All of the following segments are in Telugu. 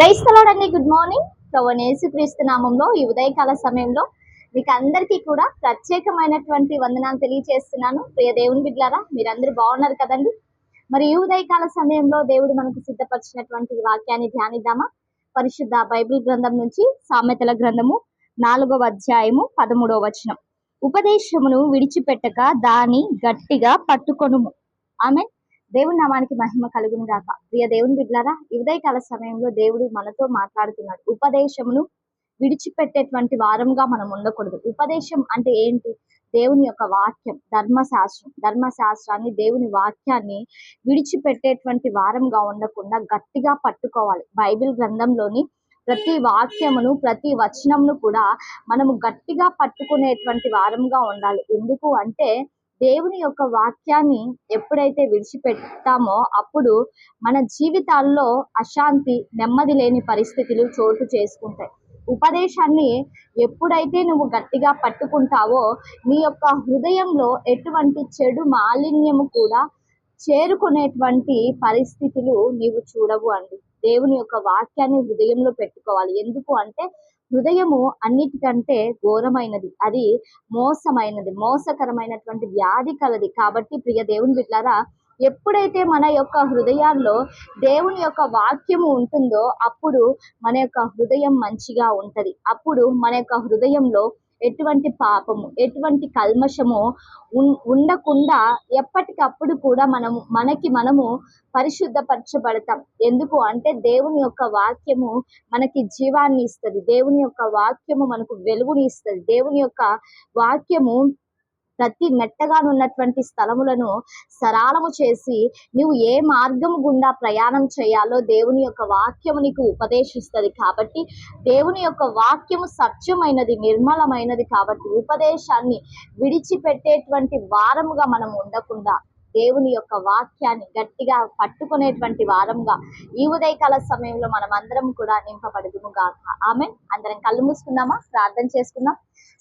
క్రైస్తవుడండి గుడ్ మార్నింగ్ ప్రభు యేసుక్రీస్తు నామంలో ఈ ఉదయకాల సమయంలో మీకు అందరికీ కూడా ప్రత్యేకమైనటువంటి వందనాలు తెలియజేస్తున్నాను ప్రియ దేవుని బిడ్లారా మీరందరూ బాగున్నారు కదండి? మరి ఈ ఉదయకాల సమయంలో దేవుడు మనకు సిద్ధపరిచినటువంటి వాక్యాన్ని ధ్యానిద్దామా? పరిశుద్ధ బైబిల్ గ్రంథం నుంచి సామెతల గ్రంథము నాలుగవ అధ్యాయము పదమూడవ వచనం. ఉపదేశమును విడిచిపెట్టక దాని గట్టిగా పట్టుకొనుము. ఆమె దేవుని నామానికి మహిమ కలుగును గాక. ప్రియ దేవుని బిడ్లారా ఉదయకాల సమయంలో దేవుడు మనతో మాట్లాడుతున్నాడు. ఉపదేశమును విడిచిపెట్టేటువంటి వారంగా మనం ఉండకూడదు. ఉపదేశం అంటే ఏంటి? దేవుని యొక్క వాక్యం ధర్మశాస్త్రం. ధర్మశాస్త్రాన్ని దేవుని వాక్యాన్ని విడిచిపెట్టేటువంటి వారంగా ఉండకుండా గట్టిగా పట్టుకోవాలి. బైబిల్ గ్రంథంలోని ప్రతి వాక్యమును ప్రతి వచనమును కూడా మనము గట్టిగా పట్టుకునేటువంటి వారంగా ఉండాలి. ఎందుకు అంటే దేవుని యొక్క వాక్యాన్ని ఎప్పుడైతే విడిచిపెట్టామో అప్పుడు మన జీవితాల్లో అశాంతి నెమ్మది లేని పరిస్థితులు చోటు చేసుకుంటాయి. ఉపదేశాన్ని ఎప్పుడైతే నువ్వు గట్టిగా పట్టుకుంటావో నీ యొక్క హృదయంలో ఎటువంటి చెడు మాలిన్యము కూడా చేరుకునేటువంటి పరిస్థితులు నీవు చూడవు అండి. దేవుని యొక్క వాక్యాన్ని హృదయంలో పెట్టుకోవాలి. ఎందుకు అంటే హృదయము అన్నిటికంటే ఘోరమైనది. అది మోసమైనది. మోసకరమైనటువంటి వ్యాధి కలది. కాబట్టి ప్రియ దేవుని బిడ్డారా ఎప్పుడైతే మన యొక్క హృదయాల్లో దేవుని యొక్క వాక్యము ఉంటుందో అప్పుడు మన యొక్క హృదయం మంచిగా ఉంటుంది. అప్పుడు మన యొక్క హృదయంలో ఎటువంటి పాపము ఎటువంటి కల్మషము ఉండకుండా ఎప్పటికప్పుడు కూడా మనము మనకి మనము పరిశుద్ధపరచబడతాం. ఎందుకు అంటే దేవుని యొక్క వాక్యము మనకి జీవాన్ని ఇస్తుంది. దేవుని యొక్క వాక్యము మనకు వెలుగుని ఇస్తుంది. దేవుని యొక్క వాక్యము ప్రతి మెట్టగానున్నటువంటి స్థలములను సరాలము చేసి నువ్వు ఏ మార్గము గుండా ప్రయాణం చేయాలో దేవుని యొక్క వాక్యము నీకు ఉపదేశిస్తుంది కాబట్టి దేవుని యొక్క వాక్యము సత్యమైనది నిర్మలమైనది కాబట్టి ఉపదేశాన్ని విడిచిపెట్టేటువంటి వారముగా మనం ఉండకుండా దేవుని యొక్క వాక్యాన్ని గట్టిగా పట్టుకునేటువంటి వారంగా ఈ ఉదయకాల సమయంలో మనం అందరం కూడా నింపబడదుము గాక. ఆమె అందరం కళ్ళు మూసుకుందామా? ప్రార్థన చేసుకుందాం.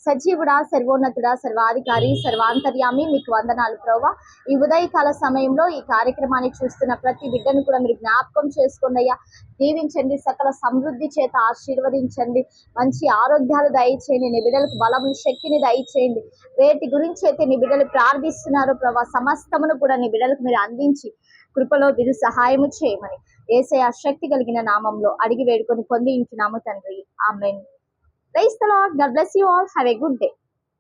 సజీవుడా సర్వోన్నతుడా సర్వాధికారి సర్వాంతర్యామి. మీకు వందనాలు ప్రభా ఈ ఉదయకాల సమయంలో ఈ కార్యక్రమాన్ని చూస్తున్న ప్రతి బిడ్డను కూడా మీరు జ్ఞాపకం చేసుకోండి అయ్యా. దీవించండి సకల సమృద్ధి చేత ఆశీర్వదించండి. మంచి ఆరోగ్యాలు దయచేయండి నీ బిడ్డలకు బలము శక్తిని దయచేయండి. వేటి గురించి అయితే నీ బిడ్డలు ప్రార్థిస్తున్నారు ప్రభా సమస్తమును కూడా నీ బిడ్డలకు మీరు అందించి కృపలో మీరు సహాయము చేయమని. ఏసే శక్తి కలిగిన నామంలో అడిగి వేడుకొని పొంది ఇంచున్నాము తండ్రి. Amen. Praise the Lord. God bless you all. Have a good day.